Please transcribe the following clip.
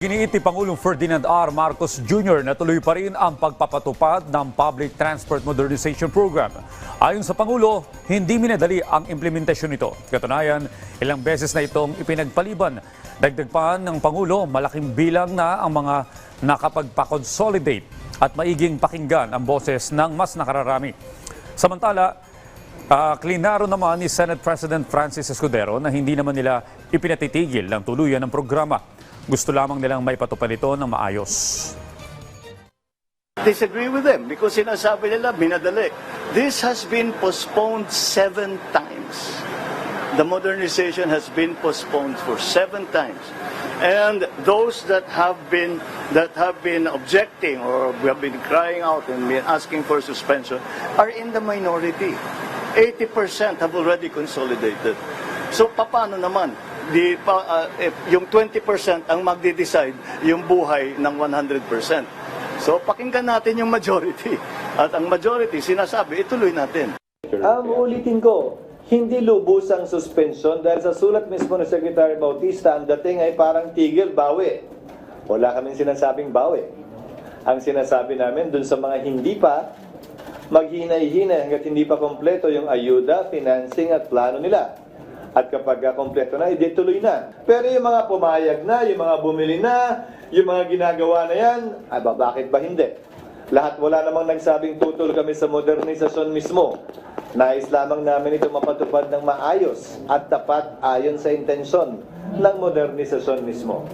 Giniiti Pangulong Ferdinand R. Marcos Jr. na tuloy pa rin ang pagpapatupad ng Public Transport Modernization Program. Ayon sa Pangulo, hindi minadali ang implementasyon nito. Katunayan, ilang beses na itong ipinagpaliban. Dagdag ng Pangulo, malaking bilang na ang mga nakapagpa-consolidate at maiging pakinggan ang boses ng mas nakararami. Samantala, Ah, klinaro naman ni Senate President Francis Escudero na hindi naman nila ipinatitigil ng tuluyan ng programa. Gusto lamang nilang may patupad ito ng maayos. disagree with them because sinasabi nila minadali. This has been postponed seven times. The modernization has been postponed for seven times. And those that have been that have been objecting or have been crying out and been asking for suspension are in the minority. 80% have already consolidated. So paano naman? Di pa, uh, yung 20% ang magde-decide yung buhay ng 100%. So pakinggan natin yung majority. At ang majority sinasabi, ituloy natin. Ang ulitin ko, hindi lubos ang suspensyon dahil sa sulat mismo ng Secretary Bautista, ang dating ay parang tigil, bawi. Wala kaming sinasabing bawi. Ang sinasabi namin dun sa mga hindi pa, maghinay-hinay hanggat hindi pa kompleto yung ayuda, financing at plano nila. At kapag kompleto na, edi tuloy na. Pero yung mga pumayag na, yung mga bumili na, yung mga ginagawa na yan, aba, bakit ba hindi? Lahat wala namang nagsabing tutol kami sa modernisasyon mismo. Nais lamang namin ito mapatupad ng maayos at tapat ayon sa intensyon ng modernisasyon mismo.